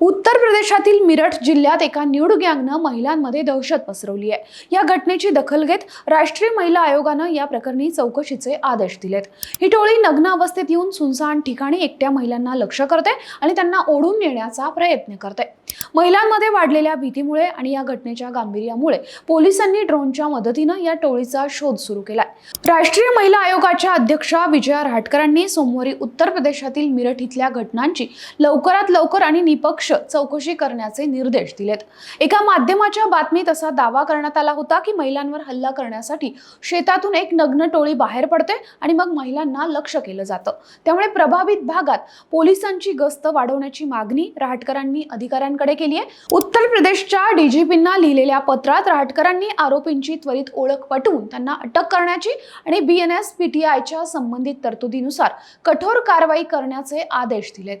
उत्तर प्रदेशातील मिरठ जिल्ह्यात एका न्यूड गँगनं महिलांमध्ये दहशत पसरवली आहे. या घटनेची दखल घेत राष्ट्रीय महिला आयोगानं या प्रकरणी चौकशीचे आदेश दिलेत. ही टोळी नग्न अवस्थेत येऊन सुनसान ठिकाणी एकट्या महिलांना लक्ष करते आणि त्यांना ओढून नेण्याचा प्रयत्न करते. महिलांमध्ये वाढलेल्या भीतीमुळे आणि या घटनेच्या गांभीर्यामुळे पोलिसांनी ड्रोनच्या मदतीनं या टोळीचा शोध सुरू केलाय. राष्ट्रीय महिला आयोगाच्या अध्यक्षा विजया राटकरांनी सोमवारी उत्तर प्रदेशातील मिरठ इथल्या घटनांची लवकरात लवकर आणि निपक्ष चौकशी करण्याचे निर्देश दिलेत. एका माध्यमाच्या बातमीत असा दावा करण्यात आला होता की महिलांवर हल्ला करण्यासाठी शेतातून एक नग्न टोळी बाहेर पडते आणि मग महिलांना लक्ष केलं जातं. त्यामुळे प्रभावित भागात पोलिसांची गस्त वाढवण्याची मागणी राहटकरांनी अधिकाऱ्यांकडे केली आहे. उत्तर प्रदेशच्या डीजीपींना लिहिलेल्या पत्रात राटकरांनी आरोपींची त्वरित ओळख पटवून त्यांना अटक करण्याची आणि बी एन एस पीटीआयच्या संबंधित तरतुदीनुसार कठोर कारवाई करण्याचे आदेश दिलेत.